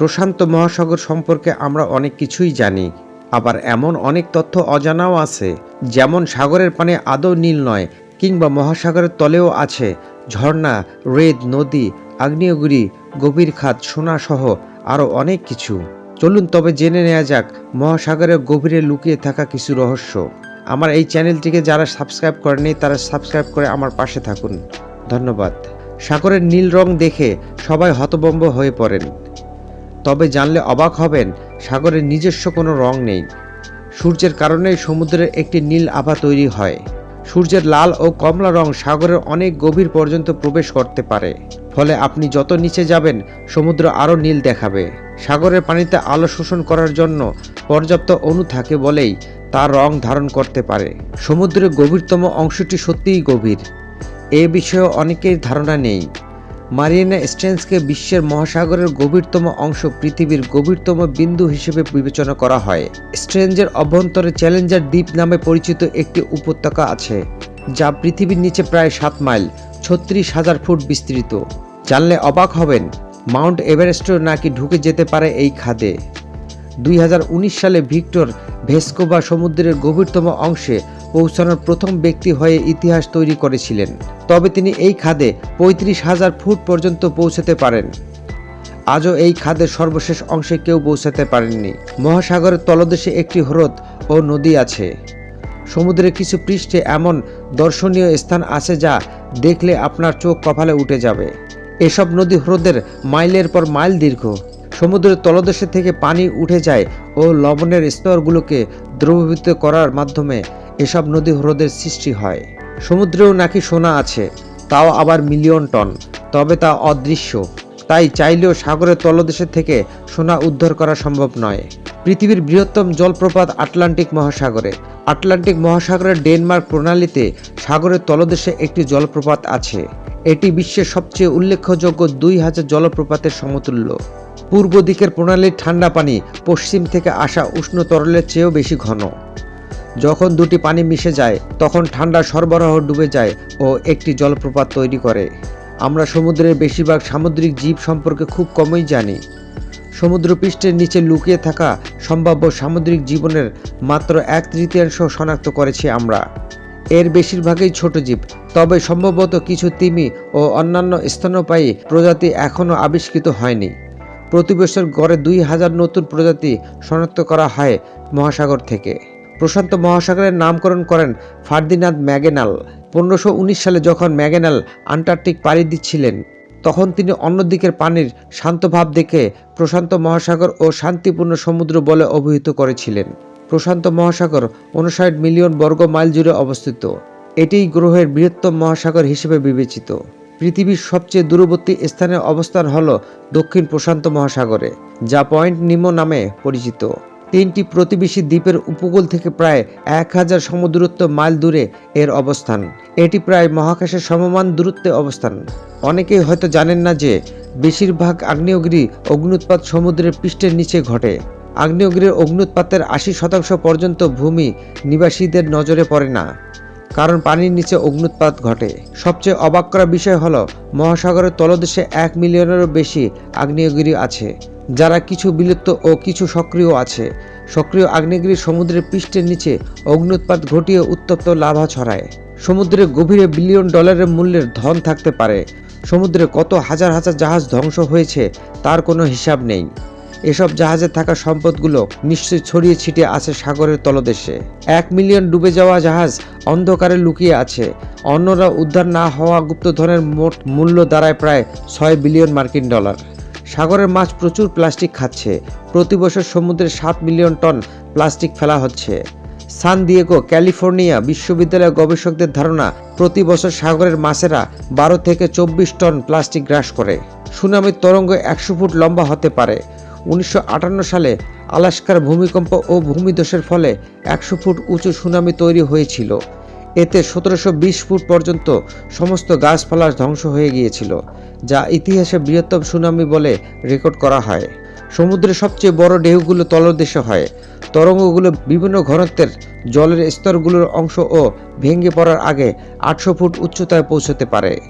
প্রশান্ত মহাসাগর সম্পর্কে আমরা অনেক কিছুই জানি, আবার এমন অনেক তথ্য অজানাও আছে, যেমন সাগরের পানে আদৌ নীল নয়, কিংবা মহাসাগরের তলেও আছে, ঝর্ণা রেদ নদী, আগ্নেয়গিরি, গভীর খাত, সোনাসহ আরও অনেক কিছু। চলুন তবে জেনে নেওয়া যাক, মহাসাগরের গভীরে লুকিয়ে থাকা কিছু রহস্য। আমার এই চ্যানেলটিকে যারা সাবস্ক্রাইব করেনি তারা সাবস্ক্রাইব করে আমার পাশে থাকুন। ধন্যবাদ। সাগরের নীল রং দেখে সবাই হতবম্ব হয়ে পড়েন। তবে জানলে অবাক হবেন, সাগরের নিজস্ব কোনো রং নেই। সূর্যের কারণেই সমুদ্রের একটি নীল আভা তৈরি হয়। সূর্যের লাল ও কমলা রং সাগরের অনেক গভীর পর্যন্ত প্রবেশ করতে পারে। ফলে আপনি যত নিচে যাবেন, সমুদ্র আরও নীল দেখাবে। সাগরের পানিতে আলো শোষণ করার জন্য পর্যাপ্ত অণু থাকে বলেই তার রং ধারণ করতে পারে। সমুদ্রের গভীরতম অংশটি সত্যিই গভীর। এ বিষয়ে অনেকের ধারণা নেই। মারিয়ানা স্ট্রেন্সকে বিশ্বের মহাসাগরের গভীরতম অংশ পৃথিবীর গভীরতম বিন্দু হিসেবে বিবেচনা করা হয়। স্ট্রেঞ্জের অভ্যন্তরে চ্যালেঞ্জার দ্বীপ নামে পরিচিত একটি উপত্যকা আছে, যা পৃথিবীর নিচে প্রায় সাত মাইল, ছত্রিশ হাজার ফুট বিস্তৃত। জানলে অবাক হবেন, মাউন্ট এভারেস্টও নাকি ঢুকে যেতে পারে এই খাদে। দুই হাজার উনিশ সালে ভিক্টর ভেস্কোবা সমুদ্রের গভীরতম অংশে পৌঁছানোর প্রথম ব্যক্তি হয়ে ইতিহাস তৈরি করেছিলেন। তবে তিনি এই খাদে পঁয়ত্রিশ হাজার ফুট পর্যন্ত পৌঁছাতে পারেন। আজও এই খাদের সর্বশেষ অংশে কেউ পৌঁছাতে পারেননি। মহাসাগরের তলদেশে একটি হ্রদ ও নদী আছে। সমুদ্রের কিছু পৃষ্ঠে এমন দর্শনীয় স্থান আছে যা দেখলে আপনার চোখ কপালে উঠে যাবে। এসব নদী হ্রদের মাইলের পর মাইল দীর্ঘ। সমুদ্রের তলদেশে থেকে পানি উঠে যায় ও লবণের স্তরগুলোকে দ্রবীভূত করার মাধ্যমে এসব নদী হ্রদের সৃষ্টি হয়। সমুদ্রেও নাকি সোনা আছে, তাও আবার মিলিয়ন টন, তবে তা অদৃশ্য। তাই চাইলেও সাগরের তলদেশে থেকে সোনা উদ্ধার করা সম্ভব নয়। পৃথিবীর বৃহত্তম জলপ্রপাত আটলান্টিক মহাসাগরে। আটলান্টিক মহাসাগরের ডেনমার্ক প্রণালীতে সাগরের তলদেশে একটি জলপ্রপাত আছে। এটি বিশ্বের সবচেয়ে উল্লেখযোগ্য দুই হাজার জলপ্রপাতের সমতুল্য। পূর্ব দিকের প্রণালীর ঠান্ডা পানি পশ্চিম থেকে আসা উষ্ণ তরলের চেয়েও বেশি ঘন। যখন দুটি পানি মিশে যায়, তখন ঠান্ডা সরবরাহ ডুবে যায় ও একটি জলপ্রপাত তৈরি করে। আমরা সমুদ্রের বেশিরভাগ সামুদ্রিক জীব সম্পর্কে খুব কমই জানি। সমুদ্রপৃষ্ঠের নিচে লুকিয়ে থাকা সম্ভাব্য সামুদ্রিক জীবনের মাত্র এক তৃতীয়াংশ শনাক্ত করেছি আমরা। এর বেশিরভাগই ছোট জীব, তবে সম্ভবত কিছু তিমি ও অন্যান্য স্তন্যপায়ী প্রজাতি এখনও আবিষ্কৃত হয়নি। প্রতি বছর গড়ে দুই হাজার নতুন প্রজাতি শনাক্ত করা হয় মহাসাগর থেকে। প্রশান্ত মহাসাগরের নামকরণ করেন ফার্দিনাদ ম্যাগেনাল। পনেরোশো সালে যখন ম্যাগেনাল আন্টার্কটিক পাড়ি দিচ্ছিলেন, তখন তিনি অন্যদিকের পানির শান্ত ভাব দেখে প্রশান্ত মহাসাগর ও শান্তিপূর্ণ সমুদ্র বলে অভিহিত করেছিলেন। প্রশান্ত মহাসাগর উনষাট মিলিয়ন বর্গ মাইল জুড়ে অবস্থিত। এটিই গ্রহের বৃহত্তম মহাসাগর হিসেবে বিবেচিত। পৃথিবীর সবচেয়ে দূরবর্তী স্থানের অবস্থান হল দক্ষিণ প্রশান্ত মহাসাগরে, যা পয়েন্ট নিমো নামে পরিচিত। তিনটি প্রতিবেশী দ্বীপের উপকূল থেকে প্রায় এক হাজার সমুদ্রত্ব মাইল দূরে এর অবস্থান। এটি প্রায় মহাকাশের সমমান দূরত্বে অবস্থান। অনেকেই হয়তো জানেন না যে বেশিরভাগ আগ্নেয়গিরি অগ্নুৎপাত সমুদ্রের পৃষ্ঠের নিচে ঘটে। আগ্নেয়গিরির অগ্নুৎপাতের আশি শতাংশ পর্যন্ত ভূমি নিবাসীদের নজরে পড়ে না, কারণ পানির নিচে অগ্নুৎপাত ঘটে। সবচেয়ে অবাক করা বিষয় হলো, মহাসাগরের তলদেশে এক মিলিয়নেরও বেশি আগ্নেয়গিরি আছে। যারা কিছু বিলুপ্ত ও কিছু সক্রিয় আছে। সক্রিয় আগ্নেয়গিরি সমুদ্রের পৃষ্ঠের নিচে অগ্নুৎপাত ঘটিয়ে উত্তপ্ত লাভা ছড়ায়। সমুদ্রের গভীরে বিলিয়ন ডলারের মূল্যের ধন থাকতে পারে। সমুদ্রে কত হাজার হাজার জাহাজ ধ্বংস হয়েছে তার কোনো হিসাব নেই। এসব জাহাজে থাকা সম্পদগুলো নিশ্চয়ই ছড়িয়ে ছিটিয়ে আছে সাগরের তলদেশে। এক মিলিয়ন ডুবে যাওয়া জাহাজ অন্ধকারে লুকিয়ে আছে। অন্যরা উদ্ধার না হওয়া গুপ্তধনের মোট মূল্য দাঁড়ায় প্রায় ছয় বিলিয়ন মার্কিন ডলার। সাগরের মাছ প্রচুর প্লাস্টিক খাচ্ছে। প্রতি বছর সমুদ্রে সাত মিলিয়ন টন প্লাস্টিক ফেলা হচ্ছে। সান দিয়েগো, ক্যালিফোর্নিয়া বিশ্ববিদ্যালয়ের গবেষকদের ধারণা, প্রতি বছর সাগরের মাছেরা বারো থেকে চব্বিশ টন প্লাস্টিক গ্রাস করে। সুনামির তরঙ্গ একশো ফুট লম্বা হতে পারে। উনিশশো আটান্ন সালে আলাস্কার ভূমিকম্প ও ভূমিধসের ফলে একশো ফুট উঁচু সুনামি তৈরি হয়েছিল। এতে সতেরোশো বিশ ফুট পর্যন্ত সমস্ত গাছপালা ধ্বংস হয়ে গিয়েছিল, যা ইতিহাসে বৃহত্তম সুনামি বলে রেকর্ড করা হয়। সমুদ্রের সবচেয়ে বড় ঢেউগুলো তলদেশে হয়। তরঙ্গগুলো বিভিন্ন ঘনত্বের জলের স্তরগুলোর অংশ ও ভেঙে পড়ার আগে আটশো ফুট উচ্চতায় পৌঁছতে পারে।